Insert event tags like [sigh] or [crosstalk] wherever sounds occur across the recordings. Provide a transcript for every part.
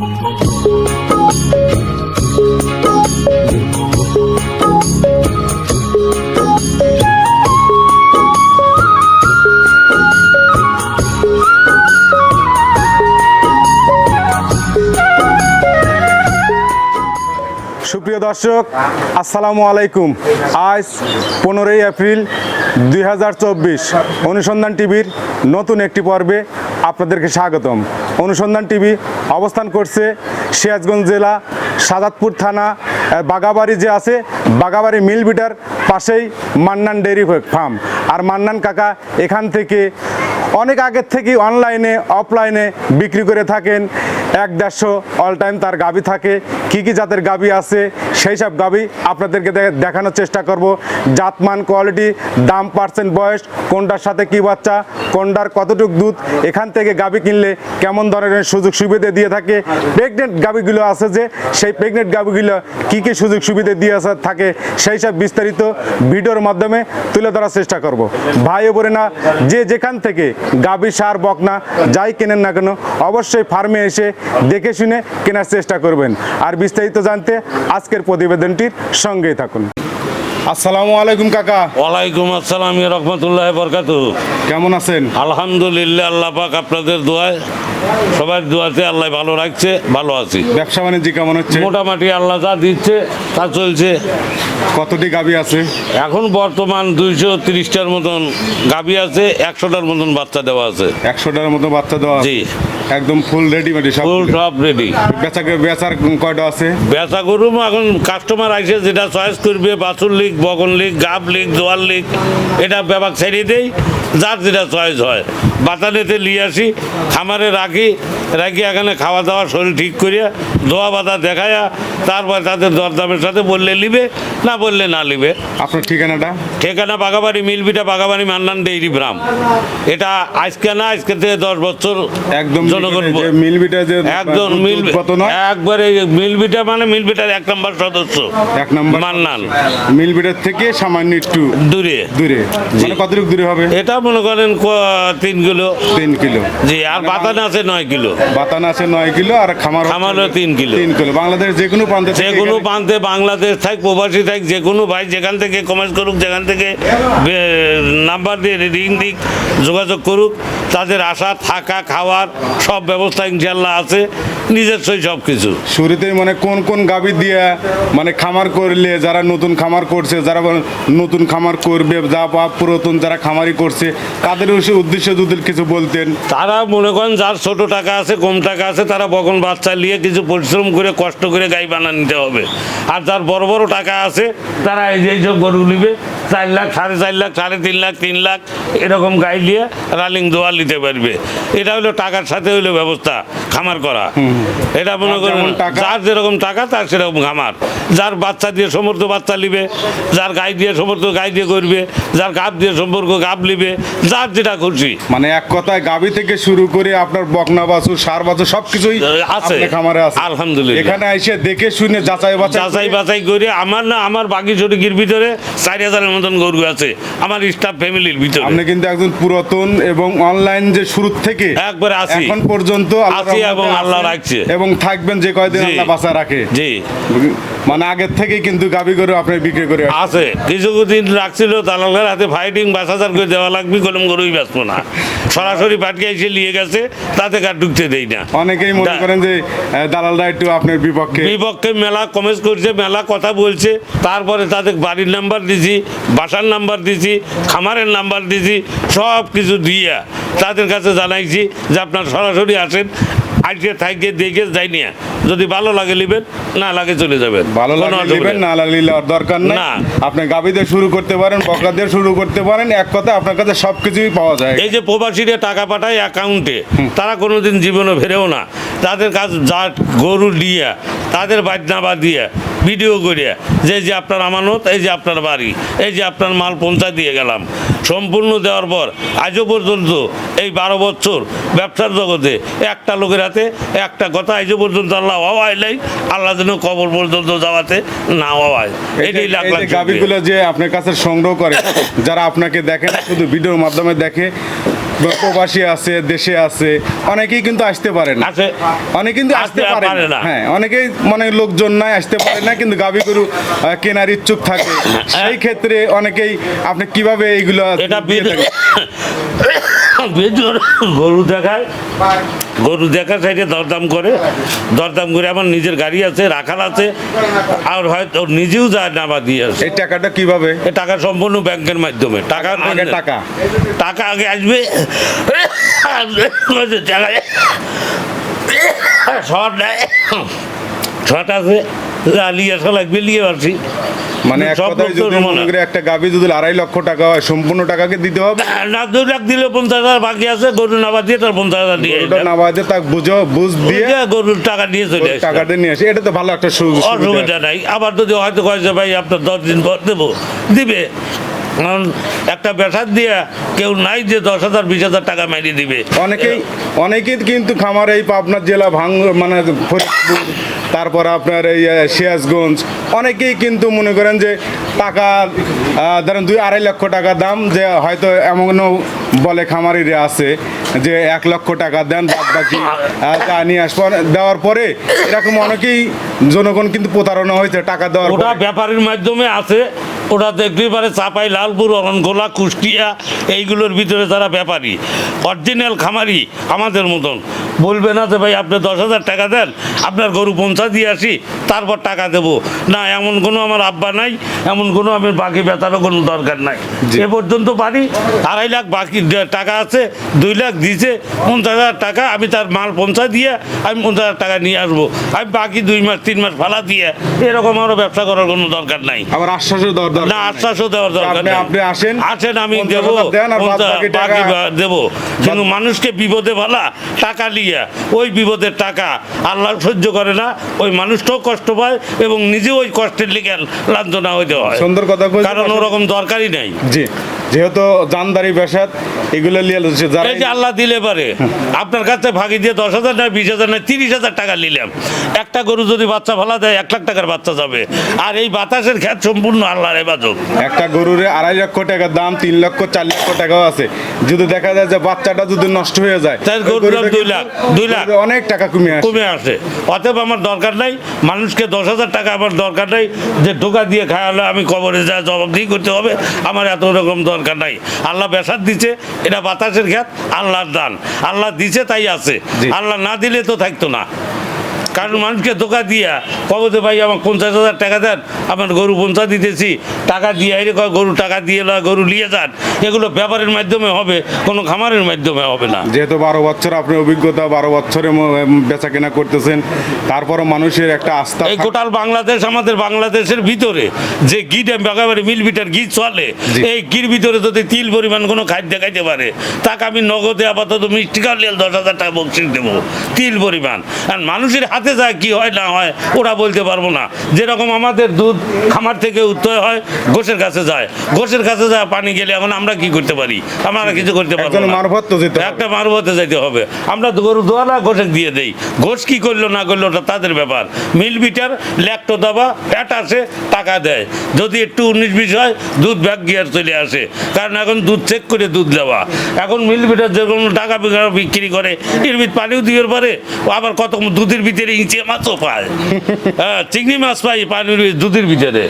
সুপ্রিয় দর্শক, আসসালামু আলাইকুম। আজ পনেরোই এপ্রিল দুই হাজার চব্বিশ। অনুসন্ধান টিভির নতুন একটি পর্বে আপনাদেরকে স্বাগতম। অনুসন্ধান টিভি অবস্থান করছে সিরাজগঞ্জ জেলা, সাদাতপুর থানা বাগাবাড়ি যে আছে, বাগাবাড়ি মিল বিটার পাশেই মান্নান ডেয়ারি ফার্ম। আর মান্নান কাকা এখান থেকে অনেক আগের থেকেই অনলাইনে, অফলাইনে বিক্রি করে থাকেন। এক দেড়শো অল টাইম তার গাবি থাকে। কি কি জাতের গাবি আছে, সেই সব গাবি আপনাদেরকে দেখানোর চেষ্টা করব। জাতমান, কোয়ালিটি, দাম, পার্সেন্ট, বয়স, কোনটার সাথে কি বাচ্চা, কোনটার কতটুক দুধ, এখান থেকে গাবি কিনলে কেমন ধরনের সুযোগ সুবিধা দিয়ে থাকে প্রেগনেন্ট গাবিগুলো আছে যে, সেই প্রেগনেন্ট গাবিগুলো কি কি সুযোগ সুবিধা দিয়ে থাকে, সেই সব বিস্তারিত ভিডিওর মাধ্যমে তুলে ধরার চেষ্টা করব। ভাই ও বোনেরা, যে যেখান থেকে গাবি সার, বকনা যাই কেনেন না কেন, অবশ্যই ফার্মে এসে দেখে শুনে কেনার চেষ্টা করবেন। আর বিস্তারিত জানতে আজকের প্রতিবেদনটির সঙ্গেই থাকুন। আসসালামু আলাইকুম কাকা। ওয়ালাইকুম আসসালাম রহমতুল্লাহ বরকাত কেমন আছেন? আলহামদুলিল্লাহ আল্লাহ পাক আপনাদের দোয়ায় সবার দোয়াতে আল্লাহ ভালো রাখছে ভালো আছি। ব্যবসা বাণিজ্য কেমন হচ্ছে? মোটামুটি আল্লাহ যা দিচ্ছে তা চলছে। কতটি গাবি আছে? এখন বর্তমান দুইশো তিরিশটার মতন গাবি আছে একশোটার মতন বাচ্চা দেওয়া আছে। একশোটার মতো বাচ্চা দেওয়া। জি। একদম ফুল রেডিমেডি সব ফুল সব রেডি বেচা বেচার কয়টা আছে? বেচা করুম এখন কাস্টমার আইসে যেটা চয়েস করবে বাছুর লিগ বগন লিগ গাব লিগ জোয়ার লিগ এটা ব্যাপার ছেড়ে দেই। যার যেটা চয়েস হয়। বাতানেতে নিয়ে আসি খামারে রাখি রাখি এখানে খাওয়া দাওয়া শরীর ঠিক করিয়া দোয়া বাতা দেখায়া তারপর তাদের দরদামের সাথে বললে নিবে না বললে না নিবে। আপনার ঠিকানাটা? ঠিকানা বাগাবাড়ি মিলবিটা বাগাবাড়ি মান্নান ডেইরি ব্রাম এটা আজকে না আজকে থেকে দশ বছর একদম জনগণ মিলবিটা যে একদম মিল একবারে মিলবিটা মানে মিলবিটার এক নম্বর সদস্য। এক নম্বর মান্নান। মিলবিটার থেকে সামান্য একটু দূরে। দূরে। মানে কতটুকু দূরে হবে? এটা মনে করেন তিন কিলো? তিন কিলো। জি আর বাতান আছে নয় কিলো। বাতান আছে নয় কিলো আর খামার খামারও তিন কিলো। তিন কিলো। বাংলাদেশ যে কোনো প্রান্তে যে কোনো প্রান্তে বাংলাদেশ থাক প্রবাসী থাক যে কোনো ভাই যেখান থেকে কমেন্ট করুক যেখান থেকে নাম্বার দিয়ে রিং দিক যোগাযোগ করুক তাদের আসা থাকা খাওয়ার সব ব্যবস্থা ইনশাল্লাহ আছে নিজস্বই সব কিছু শুরুতেই মানে কোন কোন গাভী দিয়ে মানে খামার করলে যারা নতুন খামার করছে যারা নতুন খামার করবে যা বা পুরাতন যারা খামারি করছে তাদের উদ্দেশ্যে- উদ্দেশ্যে যদি কিছু বলতেন? তারা মনে করেন যার ছোট টাকা আছে কম টাকা আছে তারা বকন বাচ্চা নিয়ে কিছু পরিশ্রম করে কষ্ট করে গাই বানা নিতে হবে। আর যার বড় বড় টাকা আছে তারা এই যে সব গরু নিবে চার লাখ সাড়ে চার লাখ সাড়ে তিন লাখ তিন লাখ এরকম গাই নিয়ে রালিং দোয়া নিতে পারবে। এটা হলো টাকার সাথে হইল ব্যবস্থা খামার করা। এটা মনে করেন যার যেরকম টাকা তার সেরকম খামার। যার বাচ্চা দিয়ে সমর্থ বাচ্চা নিবে যার গাই দিয়ে সমর্থ গাই দিয়ে করবে যার গাব দিয়ে সম্পর্ক গাব নিবে যার যেটা খুশি মানে এক কথায় গাভী থেকে শুরু করে আপনার বকনা বাছুর সার বাছুর সবকিছুই আছে। খামারে আছে আলহামদুলিল্লাহ। এখানে এসে দেখে শুনে যাচাই বাছাই যাচাই বাছাই করে আমার না আমার বাকি শরিকের ভিতরে চার হাজারের মতন গরু আছে আমার স্টাফ ফ্যামিলির ভিতরে আপনি কিন্তু একজন পুরাতন এবং অনলাইন যে শুরু থেকে একবারে আছি এখন পর্যন্ত আছি এবং আল্লাহ রাখছে। এবং থাকবেন যে কয়দিন আল্লাহ বাঁচা রাখে জি মানে আগের থেকে কিন্তু গাবি করে আপনি বিক্রি করে। আছে। কিছু দিন রাখছিল দালালের হাতে ফাইটিং বাস হাজার করে দেওয়া লাগবে কলম গরুই বাঁচবো না। সরাসরি পাটকে এসে নিয়ে গেছে তাতে কার ঢুকতে দেই না। অনেকেই মনে করেন যে দালালরা একটু আপনার বিপক্ষে বিপক্ষে মেলা কমেন্ট করছে মেলা কথা বলছে। তারপরে তাদের বাড়ির নাম্বার দিছি বাসার নাম্বার দিছি খামারের নাম্বার দিছি সব কিছু দিয়ে তাদের কাছে জানাইছি যে আপনার সরাসরি আসেন। আজকে থাইকে দেখে যাই নিয়ে। যদি ভালো লাগে লিবেন না লাগে চলে যাবেন। ভালো লাগে। না লাগলে আর দরকার নাই। না। আপনি গাবি দিয়ে শুরু করতে পারেন বকাদের দিয়ে শুরু করতে পারেন এক কথা আপনার কাছে সবকিছুই পাওয়া যায়। এই যে প্রবাসীরা টাকা পাঠায় অ্যাকাউন্টে তারা কোনোদিন জীবনে ফেরেও না। তাদের কাজ যা গরু দিয়ে তাদের বাজনা বা দিয়ে ভিডিও করিয়া যে যে আপনার আমানত এই যে আপনার বাড়ি এই যে আপনার মাল পৌঁছা দিয়ে গেলাম। সম্পূর্ণ দেওয়ার পর আজও পর্যন্ত এই বারো বছর ব্যবসার জগতে একটা লোকের হাতে একটা কথা আজও পর্যন্ত আল্লাহ হওয়াই নাই আল্লাহ যেন কবর পর্যন্ত যাওয়াতে না হওয়ায়। এটাই লাখ লাখ গাবিগুলো যে আপনার কাছে সংগ্রহ করে যারা আপনাকে দেখে শুধু ভিডিওর মাধ্যমে দেখে প্রবাসী আছে দেশে আছে অনেকেই কিন্তু আসতে পারে না। অনেকে কিন্তু আসতে পারে না। না। হ্যাঁ অনেকেই মানে লোকজন নাই আসতে পারে না কিন্তু গাভী গরু কেনার ইচ্ছুক থাকে। সেই ক্ষেত্রে অনেকেই আপনি কীভাবে এইগুলো বেজোর গরু দেখায়। গরু দেখা সাইডে দরদাম করে। দরদাম করে আমার নিজের গাড়ি আছে রাখাল আছে আর হয়তো নিজেও যায় নামা দিয়ে আসে এই টাকাটা কীভাবে? এ টাকা সম্পূর্ণ ব্যাংকের মাধ্যমে। টাকা আগে টাকা? টাকা আগে আসবে। টাকা শর্ট নেয় শর্ট আছে লিয়ে আসা লাগবে লিয়ে আসি। মানে এক কথায় যদি মনে। করে একটা গাভী যদি আড়াই লক্ষ টাকা হয় সম্পূর্ণ টাকাকে দিতে হবে? না দুই লাখ দিলে পঞ্চাশ হাজার বাকি আছে গরু নাবা দিয়ে তার পঞ্চাশ হাজার দিয়ে ওটা না বাদে তাক বুঝো বুঝ দিয়ে দিয়ে গরুর টাকা দিয়ে চলে আসবে। টাকাটা নিয়ে আসে। এটা তো ভালো একটা অসুবিধা নাই। আবার যদি হয়তো কয়েছে ভাই আপনার দশ দিন পর দেবো। দিবে। কারণ একটা বেসার দিয়ে কেউ নাই যে দশ হাজার বিশ হাজার টাকা মেরিয়ে দিবে। অনেকেই অনেকেই কিন্তু খামার এই পাবনা জেলা ভাঙ মানে তারপর আপনার এই সিরাজগঞ্জ। অনেকেই কিন্তু মনে করেন যে টাকা ধরেন দুই আড়াই লক্ষ টাকা দাম যে হয়তো এমনও বলে খামারিরা আছে যে এক লক্ষ টাকা দেন বাদ বাকি তা নিয়ে আস দেওয়ার পরে এরকম অনেকেই জনগণ কিন্তু প্রতারণা হয়েছে টাকা দেওয়ার ওটা ব্যাপারীর মাধ্যমে আছে। ওটা দেখতে পারে চাপাই লালপুর অরণগোলা কুষ্টিয়া এইগুলোর ভিতরে তারা ব্যাপারী অরিজিনাল খামারি আমাদের মতন। বলবে না যে ভাই আপনি দশ হাজার টাকা দেন আপনার গরু পৌঁছা দিয়ে আসি তারপর টাকা দেবো। না এমন কোনো আমার আব্বা নাই এমন কোনো আমি বাকি বেতারও কোনো দরকার নাই। এ পর্যন্ত পারি আড়াই লাখ বাকি টাকা আছে দুই লাখ দিয়েছে পঞ্চাশ হাজার টাকা আমি তার মাল পৌঁছা দিয়ে আমি পঞ্চাশ হাজার টাকা নিয়ে আসব। আমি বাকি দুই মাস তিন মাস ফালা দিয়ে এরকম আরও ব্যবসা করার কোনো দরকার নাই। আবার আশ্বাসও দরকার না। আশ্বাসও দেওয়ার দরকার আপনি- আসেন, আসেন আমি দেবো বাকি দেবো। কিন্তু মানুষকে বিপদে ভালা টাকা লিয়া ওই বিপদের টাকা আল্লাহ সহ্য করে না ওই মানুষটাও কষ্ট পায় এবং নিজেও ওই কষ্টের লিগে লাঞ্ছনা হইতে হয়। সুন্দর কথা। কারণ ওরকম দরকারই নাই। জি। যেহেতু জানদারি বেসাদ এগুলো নিয়ে যারা এই যে আল্লাহ দিলে পারে। আপনার কাছে ভাগি দিয়ে দশ হাজার না বিশ হাজার না তিরিশ হাজার টাকা নিলাম। একটা গরু যদি বাচ্চা ভালা দেয় এক লাখ টাকার বাচ্চা যাবে। আর এই বাতাসের খ্যাত সম্পূর্ণ আল্লাহর এবাদত একটা গরুরে আড়াই লক্ষ টাকা দাম তিন লক্ষ চার লক্ষ টাকাও আছে। যদি দেখা যায় যে বাচ্চাটা যদি নষ্ট হয়ে যায় তাহলে গরুর দাম দুই লাখ, দুই লাখ। অনেক টাকা কমে আসে। কমে আসে। অতএব আমার দরকার নাই মানুষকে দশ হাজার টাকা আমার দরকার নাই যে ঢোকা দিয়ে খাওয়ালে আমি কবরে যা জবাবদিহি করতে হবে। আমার এত রকম দরকার নাই। আল্লাহ বেসার দিচ্ছে এটা বাতাসের খ্যাত আল্লাহর দান। আল্লাহ দিছে তাই আছে। আল্লাহ না দিলে তো থাকতো না। কারণ মানুষকে ধোকা দিয়া কবতে ভাই আমার পঞ্চাশ হাজার টাকা দেন আমার গরু পঞ্চাশ দিতেছি টাকা দিয়ে এর কয় গরু টাকা দিয়ে লয় গরু নিয়ে যান। এগুলো ব্যাপারের মাধ্যমে হবে কোনো খামারের মাধ্যমে হবে না। যেহেতু বারো বছর আপনার অভিজ্ঞতা বারো বছরে বেচা কেনা করতেছেন তারপরও মানুষের একটা আস্থা এই গোটাল বাংলাদেশ আমাদের বাংলাদেশের ভিতরে যে গিট একেবারে মিল বিটার গিট চলে এই গির ভিতরে যদি তিল পরিমাণ কোনো খাদ্য খাইতে পারে তাকে আমি নগদে আপাতত মিষ্টি খাওয়ালে দশ হাজার টাকা বকশিস দেবো তিল পরিমাণ। আর মানুষের হাতে যায় কি হয় না হয় ওরা বলতে পারব না। যেরকম আমাদের দুধ খামার থেকে উত্তর হয় ঘোষের কাছে যায়। ঘোষের কাছে যায় পানি গেলে এখন আমরা কি করতে পারি? আমরা কিছু করতে পারব না। মারফত যেতে হবে। একটা আমরা গরু দোয়ালা ঘোষে দিয়ে দেই। ঘোষ কি করল না করল ওটা তাদের ব্যাপার। মিল বিটার ল্যাকটো দাবা আসে টাকা দেয়। যদি একটু উনিশ বিশ হয় দুধ ব্যাগ গিয়ার চলে আসে। কারণ এখন দুধ চেক করে দুধ দেওয়া। এখন মিল বিটার যে কোনো টাকা বিক্রি করে এর পানিও দিয়ে পারে। ও আবার কত দুধের ভিতরে ইঞ্চে মাছও পায়। [laughs] হ্যাঁ চিংড়ি মাছ পাই পানির দুধের ভিতরে।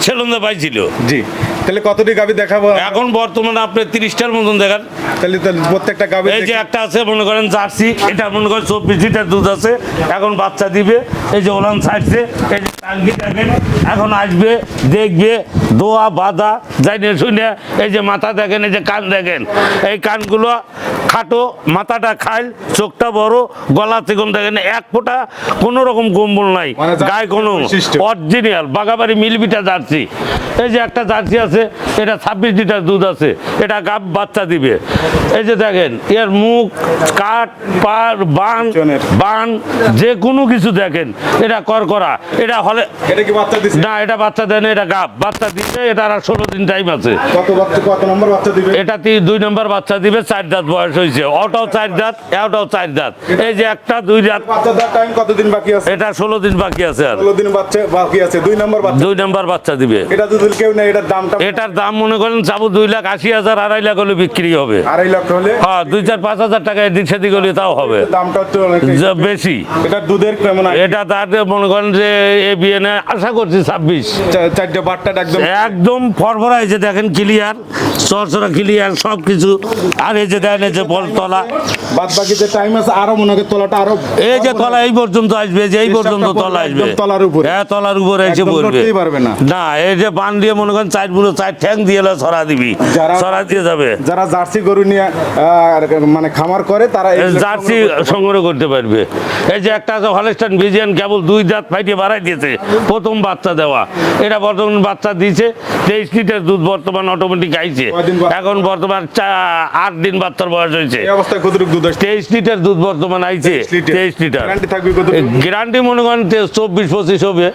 ছেলন্দা পাইছিল জি। তাহলে কতটি গাভি দেখাবো? এখন বর্তমানে আপনি তিরিশটার মতন দেখান। তাহলে প্রত্যেকটা গাভি এই যে একটা আছে মনে করেন জার্সি এটা মনে করেন চব্বিশ লিটার দুধ আছে। এখন বাচ্চা দিবে এই যে ওলান ছাড়ছে এই যে টাঙ্কি দেখেন এখন আসবে দেখবে দোয়া বাঁধা যাই না শুনে এই যে মাথা দেখেন এই যে কান দেখেন। এই কানগুলো খাটো মাথাটা খাইল চোখটা বড় গলা থেকে দেখেন এক ফোঁটা কোনো রকম কম্বল নাই মানে গায়ে কোনো। Original Bagabari Milk Vita Jersey. এই যে একটা জার্সি আছে এটা ছাব্বিশ লিটার দুধ আছে এটা গাব বাচ্চা দিবে। এই যে দেখেন এর মুখ কাঠ পার বান বান যে কোনো কিছু দেখেন এটা কর করা এটা হলে এটা কি বাচ্চা দিচ্ছে না এটা বাচ্চা দেন এটা গাব বাচ্চা দিতে এটা আর ষোলো দিন টাইম আছে। কত বাচ্চা কত নম্বর বাচ্চা দিবে? এটা দুই নম্বর বাচ্চা দিবে চার দাঁত বয়স হয়েছে। ওটাও চার দাঁত এটাও চার দাঁত। এই যে একটা দুই দাঁত। টাইম কতদিন বাকি আছে? এটা ষোলো দিন বাকি আছে আর। ষোলো দিন বাচ্চা বাকি আছে দুই নম্বর বাচ্চা। দুই নাম্বার বাচ্চা দিবে। এটা যদি কেউ নেই এটার দামটা এটার দাম মনে করেন যাব দুই লাখ আশি হাজার আড়াই লাখ হলে বিক্রি হবে। আড়াই লক্ষ হলে? হ্যাঁ দুই চার পাঁচ হাজার টাকা এদিক সেদিক হলে তাও হবে। দামটা বেশি। এটা দুধের কেমন এটা তাতে মনে করেন যে এ বিএনএ আশা করছি ছাব্বিশ। চারটে বাট্টাটা একদম একদম ফরফরা যে দেখেন ক্লিয়ার চরচরা ক্লিয়ার সব কিছু আর এই যে দেখেন এই যে বলতলা বাদ বাকি যে টাইম আছে আরও মনে হয় তলাটা আরও এই যে তলা এই পর্যন্ত আসবে যে এই পর্যন্ত তলা আসবে। তলার উপরে। হ্যাঁ তলার উপরে এসে পড়বে। না। এই যে বান দিয়ে মনে করেন চার পুরো চার ঠ্যাং দিয়ে ছড়া দিবি ছড়া দিয়ে যাবে। যারা জার্সি গরু নিয়ে মানে খামার করে তারা জার্সি সংগ্রহ করতে পারবে। এই যে একটা আছে হলেস্টান ভিজিয়ান কেবল দুই দাঁত বাড়াই দিয়েছে প্রথম বাচ্চা দেওয়া। এটা বর্তমান বাচ্চা দিয়েছে তেইশ লিটার দুধ বর্তমান অটোমেটিক আইছে। এখন বর্তমান আট দিন বাচ্চার বয়স হয়েছে। তেইশ লিটার দুধ বর্তমান আইছে তেইশ লিটার। গ্যারান্টি মনে করেন চব্বিশ পঁচিশ হবে।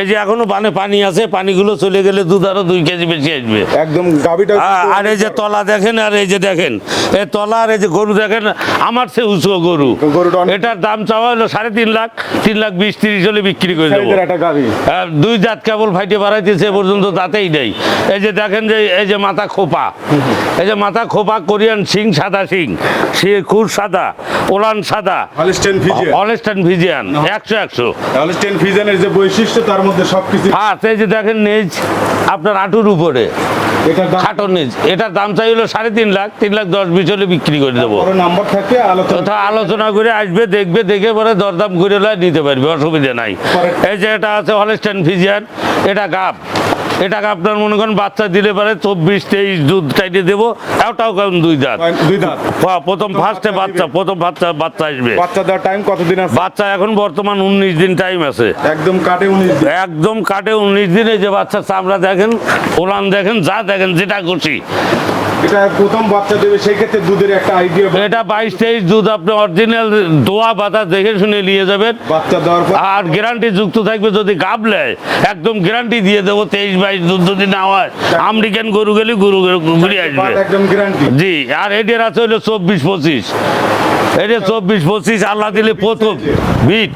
এই যে এখনও পানে পানি আছে পানিগুলো চলে গেলে দুধ আরও দুই কেজি বেশি আসবে। একদম আর এই যে তলা দেখেন আর এই যে দেখেন এই তলা আর এই যে গরু দেখেন আমার সে উঁচু গরু। এটার দাম চাওয়া হলো সাড়ে তিন লাখ তিন লাখ বিশ তিরিশ হলে বিক্রি করে দেবো। দুই দাঁত কেবল ফাইটে বাড়াইতেছে এ পর্যন্ত দাঁতেই নেই। এই যে দেখেন যে এই যে মাথা খোপা এই যে মাথা খোপা কোরিয়ান সিং সাদা সিং। সে খুর সাদা ওলান সাদা। Holstein Friesian. ভিজিয়ান একশো একশো। হলিস্টেন ফিজিয়ানের যে বৈশিষ্ট্য তার মধ্যে সবকিছু ফার্স্ট এই যে দেখেন নিজ। আপনার আটুর উপরে। এটার দাম? খাটো এটার দাম চাই হলো সাড়ে তিন লাখ তিন লাখ দশ বিশ হলে বিক্রি করে দেবো। নাম্বার কোথাও আলোচনা করে আসবে দেখবে দেখে পরে দরদাম করে নিতে পারবে অসুবিধা নাই। এই যে এটা আছে হলেস্টাইন ফিজিয়ান এটা গাপ এটাকে আপনার মনে করেন বাচ্চা দিলে পারে চব্বিশ তেইশ দুধ চাইতে দেবো? এটাও কারণ দুই দাঁত? দুই দাঁত। হ্যাঁ, প্রথম ফার্স্টে বাচ্চা প্রথম বাচ্চা বাচ্চা আসবে। বাচ্চা দেওয়ার টাইম কতদিন আছে? বাচ্চা এখন বর্তমান উনিশ দিন টাইম আছে। একদম কাটে উনিশ দিন। একদম কাটে উনিশ দিনে যে বাচ্চা চামড়া দেখেন ওলান দেখেন যা দেখেন যেটা খুশি। এটা প্রথম বাচ্চা দেবে সেই ক্ষেত্রে দুধের একটা আইডিয়া এটা বাইশ তেইশ দুধ আপনি অরিজিনাল দোয়া বাতা দেখে শুনে নিয়ে যাবেন। বাচ্চা দেওয়ার পর আর গ্যারান্টি যুক্ত থাকবে যদি গাব নেয় একদম গ্যারান্টি দিয়ে দেবো তেইশ বাইশ দুধ যদি না হয়। আমেরিকান গরু গেলে গরু ঘুরে আসবে। একদম গ্যারান্টি জি আর এটার আছে হলো চব্বিশ পঁচিশ। এটা চব্বিশ পঁচিশ আল্লাহ দিলে প্রথম। বিট।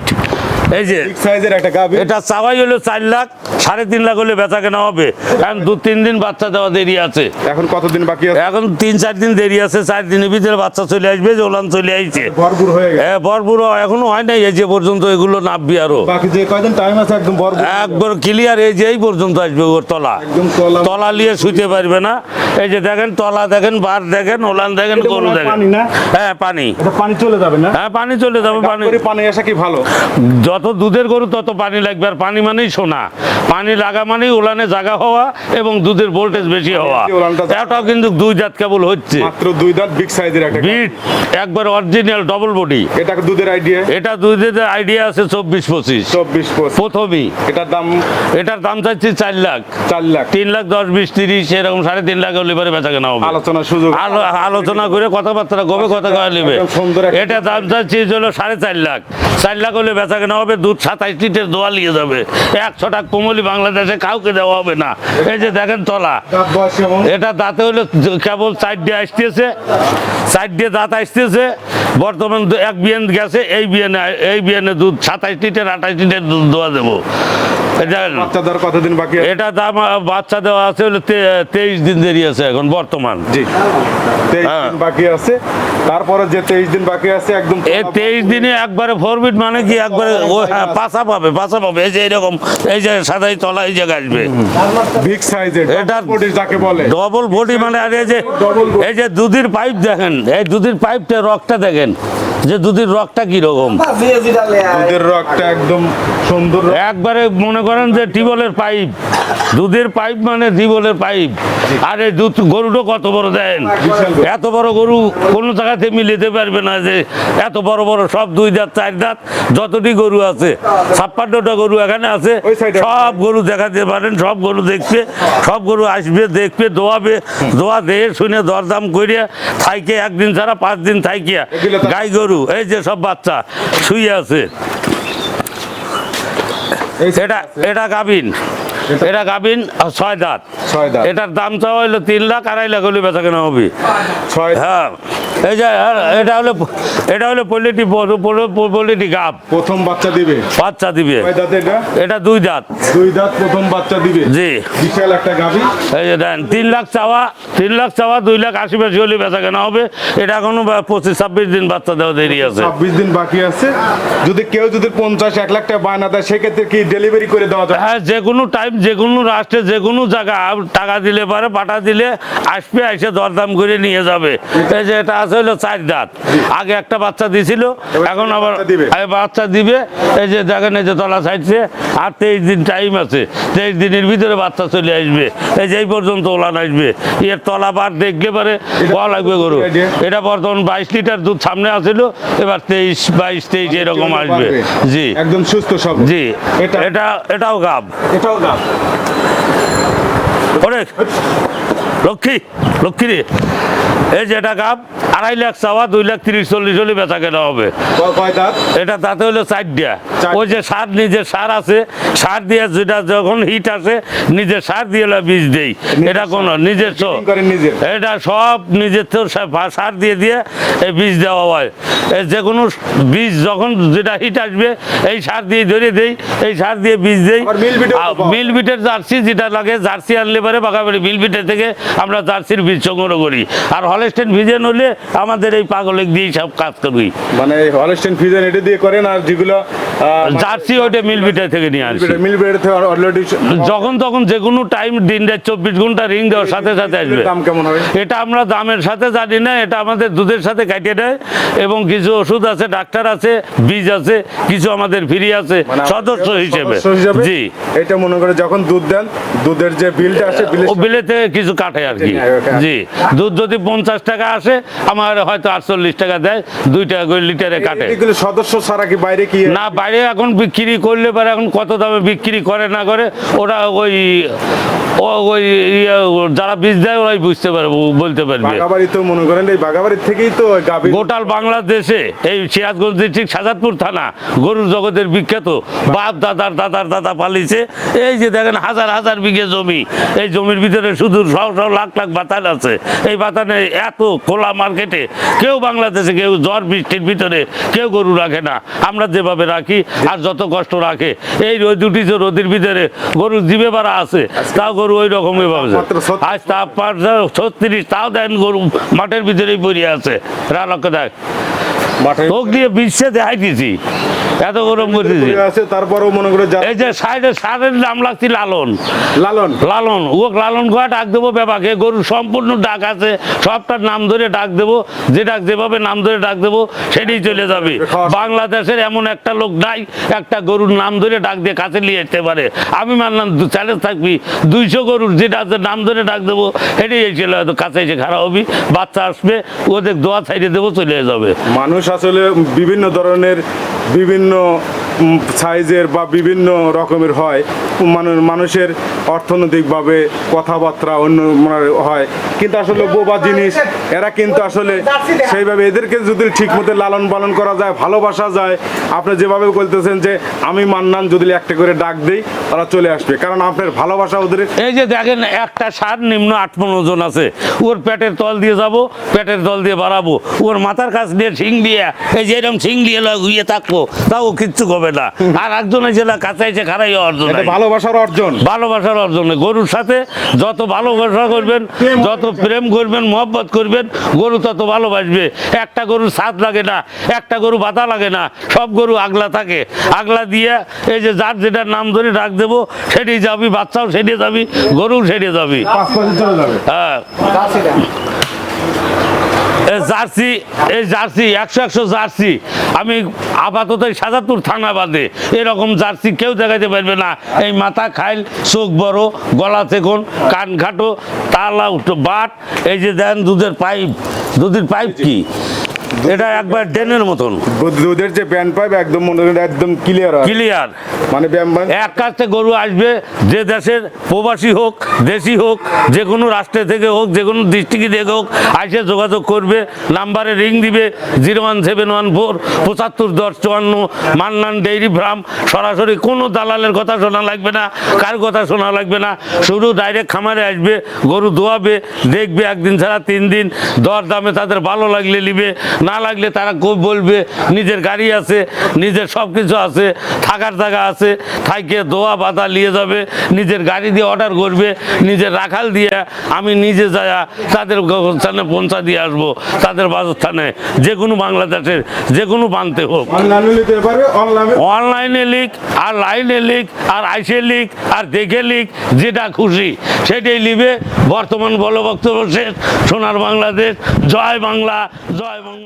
এই যে সাইজের একটা গাবি এটা চাওয়াই হলো চার লাখ সাড়ে তিন লাখ হলে বেচা কেনা হবে। কারণ দু তিন দিন বাচ্চা দেওয়া দেরি আছে। এখন কতদিন বাকি আছে? এখন তিন চার দিন দেরি আছে চার দিনের ভিতরে বাচ্চা চলে আসবে জোলান চলে আসছে ভরপুর হয়ে গেছে। হ্যাঁ ভরপুর এখনও হয় নাই এই যে পর্যন্ত এগুলো নামবি আরও। বাকি যে কয়দিন টাইম আছে একদম ভরপুর একবার ক্লিয়ার এই যে এই পর্যন্ত আসবে ওর তলা। একদম তলা। তলা নিয়ে শুতে পারবে না। এই যে দেখেন তলা দেখেন বার দেখেন ওলান দেখেন গরু দেখেন। হ্যাঁ পানি। পানি চলে যাবে না? হ্যাঁ পানি চলে যাবে পানি। পানি আসা কি ভালো? যত দুধের গরু তত পানি লাগবে আর পানি মানেই সোনা। পানি লাগা মানেই উলানে জাগা হওয়া এবং দুধের ভোল্টেজ বেশি হওয়া। এটাও কিন্তু দুই জাত কেবল হচ্ছে। মাত্র দুই দাঁত বিগ সাইজের একটা বিট একবার অরিজিনাল ডবল বডি এটা দুধের আইডিয়া এটা দুধের আইডিয়া আছে চব্বিশ পঁচিশ। চব্বিশ প্রথমেই। এটার দাম? এটার দাম চাচ্ছি চার লাখ। চার লাখ। তিন লাখ দশ বিশ তিরিশ এরকম সাড়ে তিন লাখ হলে পরে বেচা কেনা হবে। আলোচনার সুযোগ। আলোচনা করে কথাবার্তা গবে কথা কয়া নেবে। এটা দাম চাচ্ছি হলো সাড়ে চার লাখ। চার লাখ হলে বেচা কেনা হবে। দুধ সাতাইশ লিটার দোয়া নিয়ে যাবে। একশো টাকা কোমলি বাংলাদেশে কাউকে দেওয়া হবে না। এই যে দেখেন তলা। এটা দাঁতে হলে কেবল সাইড দিয়ে আসতেছে সাইড দিয়ে দাঁত আসতেছে। বর্তমান এক বিএন গেছে এই বিয়ানে এই বিয়ানে দুধ সাতাইশ লিটার আঠাইশ লিটার দুধ দেওয়া দেবো। এটা দাম বাচ্চা দেওয়া আছে হলো তেইশ দিন দেরি আছে এখন বর্তমান। হ্যাঁ। বাকি আছে। তারপরে যে তেইশ দিন বাকি আছে একদম এই তেইশ দিনে একবারে ফরবিট মানে কি? একবারে হ্যাঁ পাশা পাবে পাশা পাবে। এই যে এরকম এই যে সাদাই তলা এই জায়গায় আসবে। বিগ সাইজের এটা- এটা যাকে বলে। ডবল বডি মানে আর এই যে এই যে দুধের পাইপ দেখেন এই দুধের পাইপটা রকটা দেখেন। করবেন যে দুধের রকটা কি রকম দুধের রকটা একদম সুন্দর একবারে মনে করেন যে টিবলের পাইপ। দুধের পাইপ মানে টিবলের পাইপ। আর এই দুধ গরুটা কত বড় দেন? এত বড় গরু কোনো জায়গাতে মিলিতে পারবে না যে এত বড় বড় সব দুই দাঁত চার দাঁত যতটি গরু আছে ছাপ্পান্নটা গরু এখানে আছে। সব গরু দেখাতে পারেন সব গরু দেখবে সব গরু আসবে দেখবে দোয়াবে দোয়া দেহে শুনে দরদাম করিয়া থাইকে একদিন ছাড়া পাঁচ দিন থাইকিয়া গাই গরু। এই যে সব বাচ্চা শুয়ে আছে। এটা এটা গাবিন এটা গাবিন ছয় দাঁত। ছয় দাঁত। এটার দাম চাওয়া হইল তিন লাখ আড়াই লাখ হলে বেচা কেনা হবে। ছয় হ্যাঁ। এই যে এটা হলো এটা হলো পোলিটি পোলিটি গাপ প্রথম বাচ্চা দিবে? বাচ্চা দিবে। এটা দুই দাঁত। দুই দাঁত প্রথম বাচ্চা দিবে? জি। বিশাল একটা গাভী এই যে দেন তিন লাখ চাওয়া তিন লাখ চাওয়া দুই লাখ আশি বেশি হলে বেচা কেনা হবে। এটা এখনও পঁচিশ ছাব্বিশ দিন বাচ্চা দেওয়া দেরি আছে। ছাব্বিশ দিন বাকি আছে। যদি কেউ যদি পঞ্চাশ এক লাখ টাকা বায়না দেয় সেক্ষেত্রে কি ডেলিভারি করে দেওয়া যায়? হ্যাঁ যে কোনো টাইম যে কোনো রাষ্ট্রে যে কোনো জায়গা টাকা দিলে পারে পাঠা দিলে আসবে এসে দরদাম করে নিয়ে যাবে। এই যে এটা আছে হলো চার দাঁত। আগে একটা বাচ্চা দিছিল এখন আবার বাচ্চা দিবে। এই যে দেখেন এই যে তলা সাইডছে আর তেইশ দিন টাইম আছে। তেইশ দিনের ভিতরে বাচ্চা চলে আসবে। এই যে এই পর্যন্ত ওলান আসবে। এর তলা বার দেখলে পারে কয়া লাগবে গরু? এটা বর্তমান বাইশ লিটার দুধ সামনে আসছিল এবার তেইশ বাইশ তেইশ এরকম আসবে। জি। একদম সুস্থ সব জি। এটা এটা এটাও গাব। এটাও গাভ অনেক লক্ষ্মী লক্ষ্মী রে। এই যে এটা গাব আড়াই লাখ চাওয়া দুই লাখ তিরিশ চল্লিশ হলে বেচা কেনা হবে। এটা তাতে হলো চার- ওই যে সার নিজের সার আছে সার দিয়ে যেটা যখন হিট আসে নিজের সার দিয়ে বীজ দেই। এটা কোনো Fitting এটা সব নিজের তো সার দিয়ে দিয়ে এই বীজ দেওয়া হয়। এই যে কোনো বীজ যখন যেটা হিট আসবে এই সার দিয়ে ধরে দেই এই সার দিয়ে বীজ দেই। মিল বিটের জার্সি যেটা লাগে জার্সি আনলে পরে বাগাবাড়ি মিল বিটের থেকে আমরা জার্সির বীজ সংগ্রহ করি। আর হলস্টেন ভিজেন হলে আমাদের এই পাগলেক দিয়ে সব কাজ করি মানে হলস্টেন ফিজেন এটা দিয়ে করেন আর যেগুলো জার্সি ওইটা মিল বিটের থেকে নিয়ে আসি মিল বেড়ে থেকে অলরেডি যখন তখন যে কোনো টাইম দিন রাত চব্বিশ ঘণ্টা রিং দেওয়ার সাথে সাথে আসবে। দাম কেমন হবে? এটা আমরা দামের সাথে জানি না এটা আমাদের দুধের সাথে কাটিয়ে দেয় এবং কিছু ওষুধ আছে ডাক্তার আছে বীজ আছে কিছু আমাদের ফ্রি আছে মানে সদস্য হিসেবে। জি। এটা মনে করে যখন দুধ দেন দুধের যে বিলটা আসে বিলেতে কিছু কাটে আর কি। জি। দুধ যদি পঞ্চাশ টাকা আসে আমার হয়তো আটচল্লিশ টাকা দেয় দুই টাকা করে লিটারে কাটে। সদস্য ছাড়া কি বাইরে কি না বাইরে এখন বিক্রি করলে পরে এখন কত দামে বিক্রি করে না করে ওরা ওই ও ওই ইয়ে, যারা বীজ দেয় ওরাই বুঝতে পারবে বলতে পারবে। বাগাবাড়ি তো মনে করেন এই থেকেই তো গাভী গোটাল বাংলাদেশে এই সিরাজগঞ্জ ডিস্ট্রিক্ট সাজাদপুর থানা গরুর জগতের বিখ্যাত বাপ দাদার দাদার দাদা পালিছে এই যে দেখেন হাজার হাজার বিঘে জমি। এই জমির ভিতরে শুধু শহ শহ লাখ লাখ বাতান আছে। এই বাতানে এত খোলা মার্কেটে কেউ বাংলাদেশে কেউ জ্বর বৃষ্টির ভিতরে কেউ গরু রাখে না। আমরা যেভাবে রাখি আর যত কষ্ট রাখে এই রোদ উঠি যে রোদের ভিতরে গরু জিবে বাড়া আছে তাও গরু ওই রকমই ভাবছে। মাত্র ছত্রিশ। আজ তাপমাত্রা ছত্রিশ তাও দেন গরু মাঠের ভিতরেই পড়িয়ে আছে। রালকে দেখ। মাঠে চোখ দিয়ে বিশ্বে দেখাই দিছি এত গরম করতেছি। তারপরেও মনে করে এই যে সাইডে সারের নাম লাগছি লালন। লালন? লালন। ও লালন কয়া ডাক দেবো ব্যাপাকে গরুর সম্পূর্ণ ডাক আছে। সবটার নাম ধরে ডাক দেবো। যে ডাক যেভাবে নাম ধরে ডাক দেবো সেটাই চলে যাবে। বাংলাদেশের এমন একটা লোক নাই একটা গরুর নাম ধরে ডাক দিয়ে কাছে নিয়ে যেতে পারে। আমি মানলাম চ্যালেঞ্জ থাকবি। দুইশো গরুর যেটা আছে নাম ধরে ডাক দেবো চলে হয়তো কাছে এসে খারাপ হবি। বাচ্চা আসবে ওদের দোয়া ছাইড়ে দেবো চলে যাবে। মানুষ আসলে বিভিন্ন ধরনের বিভিন্ন সাইজের বা বিভিন্ন রকমের হয় মানুষ মানুষের অর্থনৈতিকভাবে কথাবার্তা অন্য মানে হয়। কিন্তু আসলে বোবা জিনিস, এরা কিন্তু আসলে সেইভাবে এদেরকে যদি ঠিক মতো লালন পালন করা যায়, ভালোবাসা যায়, আপনি যেভাবে বলতেছেন যে আমি মান্নান যদি একটা করে ডাক দেই, তারা চলে আসবে। কারণ আপনার ভালোবাসা ওদের এই যে দেখেন, একটা সার নিম্ন আট মন ওজন আছে। ওর পেটের তল দিয়ে যাব, পেটের তল দিয়ে বাড়াবো। ওর মাথার কাছ দিয়ে শিং দিয়ে, এই যে এরকম শিং দিয়ে ঘুরিয়ে থাকব, তাও কিচ্ছু হবে না। আর একজনের যেটা কাছে এসে খারাই অর্জন ভালোবাসার অর্জন। ভালোবাসার অর্জন গরুর সাথে যত ভালোবাসা করবেন যত প্রেম করবেন মহব্বত করবেন গরু তত ভালোবাসবে। একটা গরুর স্বাদ লাগে না একটা গরু বাতা লাগে না সব গরু আগলা থাকে। আগলা দিয়ে এই যে যার যেটার নাম ধরে ডাক দেবো সেটি যাবি বাচ্চাও সেটে যাবি গরু সেটে যাবি। হ্যাঁ। জার্সি এই জার্সি, একশো একশো জার্সি। আমি আপাতত সাজাতুর থানা বাদে এরকম জার্সি কেউ দেখাতে পারবে না। এই মাথা খাইল, চোখ বড়, গলা থেকুন কান খাটো, তালা উঠো, বাট, এই যে দেন দুধের পাইপ দুধের পাইপ কি? এটা একবার ডেনের মতন। দুধের যে ব্যান্ড পাইপ একদম মনে একদম ক্লিয়ার ক্লিয়ার মানে ব্যায়াম মানে এক কাছতে গরু আসবে যে দেশের প্রবাসী হোক দেশি হোক যে কোনো রাষ্ট্রে থেকে হোক যে কোনো ডিস্ট্রিক্ট থেকে হোক আইসে যোগাযোগ করবে নাম্বারে রিং দিবে zero one seven one four পঁচাত্তর দশ চুয়ান্ন মান্নান ডেইরি ফার্ম সরাসরি কোনো দালালের কথা শোনা লাগবে না কার কথা শোনা লাগবে না। শুধু ডাইরেক্ট খামারে আসবে গরু দোয়াবে দেখবে একদিন ছাড়া তিন দিন দর দামে তাদের ভালো লাগলে নিবে। না লাগলে তারা খুব বলবে নিজের গাড়ি আছে নিজের সব কিছু আছে থাকার জায়গা আছে থাইকে দোয়া বাধা নিয়ে যাবে নিজের গাড়ি দিয়ে অর্ডার করবে নিজের রাখাল দিয়ে আমি নিজে যায়া তাদের স্থানে পৌঁছা দিয়ে আসব তাদের বাসস্থানে যে কোনো বাংলাদেশের যে কোনো প্রান্তে হোক। অনলাইনে লিখ আর লাইনে লিখ আর আইসে লিখ আর দেখে লিখ যেটা খুশি সেটাই লিবে। বর্তমান বল বক্তব্য শেষ। সোনার বাংলাদেশ জয় বাংলা জয় বঙ্গবন্ধু